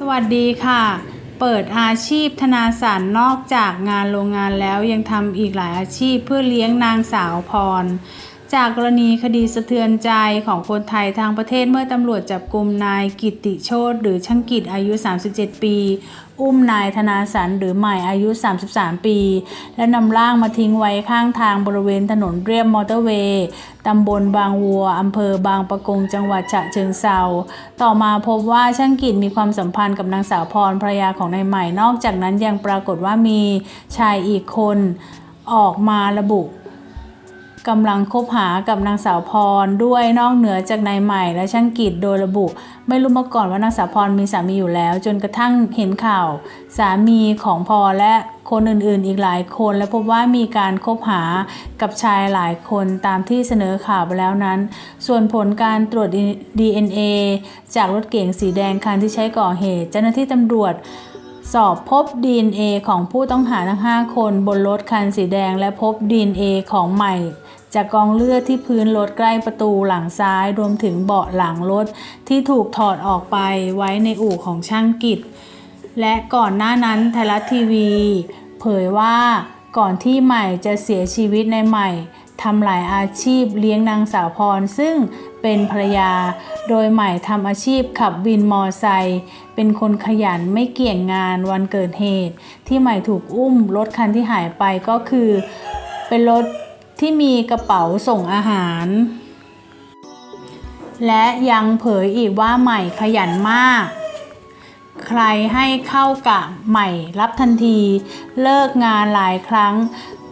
สวัสดีค่ะ เปิดอาชีพธนาสารนอกจากงานโรงงานแล้วยังทำอีกหลายอาชีพเพื่อเลี้ยงนางสาวพร จากกรณีคดีสะเทือนใจของคนไทยทางประเทศเมื่อตำรวจจับกลุ่มนายกิติโชตหรือช่างกิจอายุ 37 ปี อุ้มนายธนาสันหรือใหม่อายุ 33 ปี และนำร่างมาทิ้งไว้ข้างทางบริเวณถนนเรียบมอเตอร์เวย์ ตำบลบางวัว อำเภอบางปะกงจังหวัดฉะเชิงเซาต่อมาพบว่าช่างกิจมีความสัมพันธ์กับนางสาวพรภรรยาของนายใหม่นอกจากนั้นยังปรากฏว่ามีชายอีกคนออกมาระบุ กำลังคบหากับนางสาวพรด้วยนอกเหนือจากนายใหม่และช่างกิจโดยระบุ ไม่รู้มาก่อนว่านางสาวพรมีสามีอยู่แล้ว จนกระทั่งเห็นข่าว สามีของพรและคนอื่นๆ อีกหลายคน และพบว่ามีการคบหากับชายหลายคนตามที่เสนอข่าวไปแล้วนั้น ส่วนผลการตรวจ DNA จากรถเก๋งสีแดงคันที่ใช้ก่อเหตุ เจ้าหน้าที่ตำรวจสอบพบ DNA ของผู้ต้องหาทั้ง 5 คนบนรถคันสีแดง และพบ DNA ของใหม่ จากกองเลือดที่พื้นรถใกล้ประตูหลังซ้าย รวมถึงเบาะหลังรถที่ถูกถอดออกไปไว้ในอู่ของช่างกิจ และก่อนหน้านั้นไทยรัฐทีวี เผยว่าก่อนที่ใหม่จะเสียชีวิตในใหม่ทำหลายอาชีพเลี้ยงนางสาวพร ซึ่งเป็นภรรยา โดยใหม่ทำอาชีพขับวินมอไซค์เป็นคนขยันไม่เกี่ยงงานวันเกิดเหตุ ที่ใหม่ถูกอุ้มรถคันที่หายไปก็คือ เป็นรถ ที่มีกระเป๋าส่งอาหาร และยังเผยอีกว่าใหม่ขยันมาก ใครให้เข้ากะใหม่รับทันที เลิกงานหลายครั้ง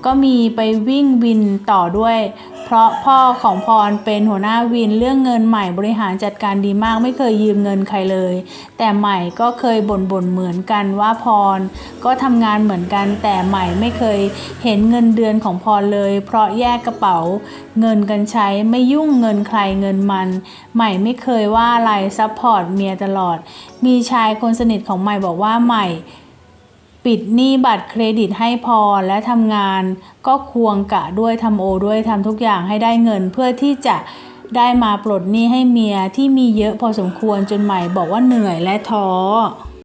ก็มีไปวิ่งวินต่อด้วย เพราะพ่อของพรเป็นหัวหน้าวินเรื่องเงินใหม่บริหารจัดการดีมากไม่เคยยืมเงินใครเลย แต่ใหม่ก็เคยบ่นบ่นๆเหมือนกันว่าพร ก็ทำงานเหมือนกันแต่ใหม่ไม่เคยเห็นเงินเดือนของพรเลย เพราะแยกกระเป๋า เงินกันใช้ไม่ยุ่งเงินใครเงินมัน ใหม่ไม่เคยว่าอะไรซัพพอร์ตเมียตลอด มีชายคนสนิทของใหม่บอกว่าใหม่ ปิดหนี้บัตรเครดิตให้พอและทำงาน ก็ควงกะด้วยทำโอด้วยทำทุกอย่างให้ได้เงินเพื่อที่จะได้มาปลดหนี้ให้เมียที่มีเยอะพอสมควรจนใหม่บอกว่าเหนื่อยและท้อ